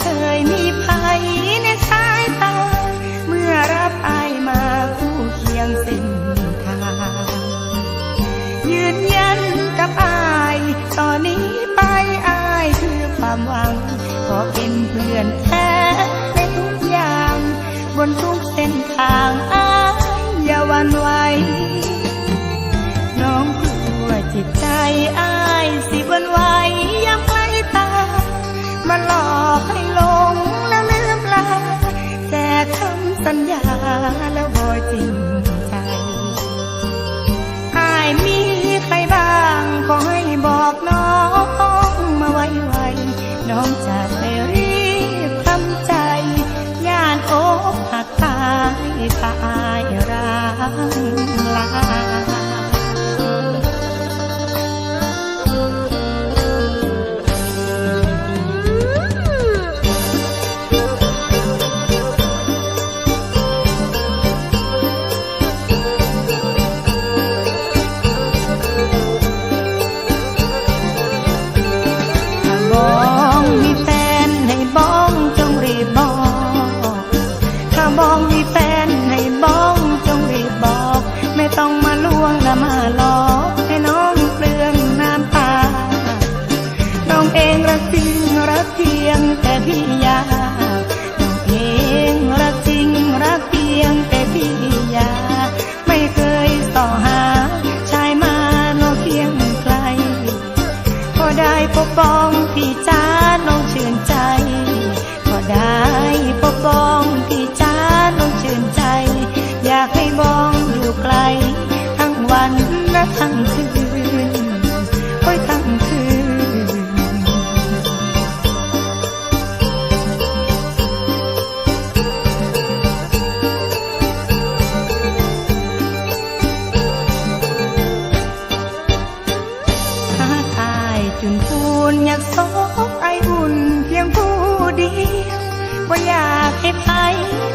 เคยมีภัยในสายตา เมื่อรับอายมาคู่เคียงเส้นทาง ยืนยันกับอายตอนนี้ไปอายคือความหวัง ขอเป็นเพื่อนแท้ในทุกอย่าง บนทุกเส้นทางอายอย่าวันไหวน้องกลัวจิตใจอาย แล้วบ่จริงใจอายมีใครบ้างขอให้บอกน้องมาไวไวๆน้องจะไปรีบทำใจย่านอกหักตายถ้าอายร้าง ลวงและมาหลอกให้น้องเปลืองน้ำตา น้องเองรักจริงรักเพียงแต่พี่ยากน้องเองรักจริงรักเพียงแต่พี่ยา ไม่เคยต่อหา ชายมาน้องเพียงไกลพอได้พบบ้องพี่จ้าน้องชื่นใจ พอได้พบบ้องพี่จ้าน้องชื่นใจ จุนพูนอยากซบไออุ่นเพียงผู้เดียวว่าอยากให้ใคร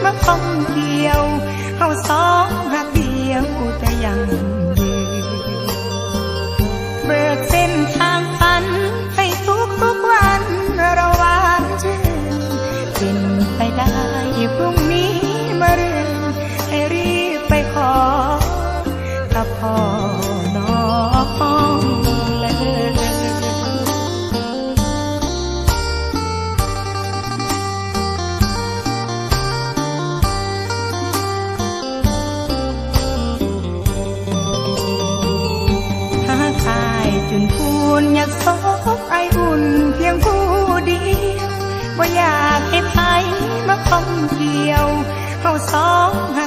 มาคงเดียวเฮาสองหักเดียวแต่ยัง นอยากซบไออุ่นเพียงผู้เดียวว่อยากให้ใครมาคงเกี่ยวเขาสองหั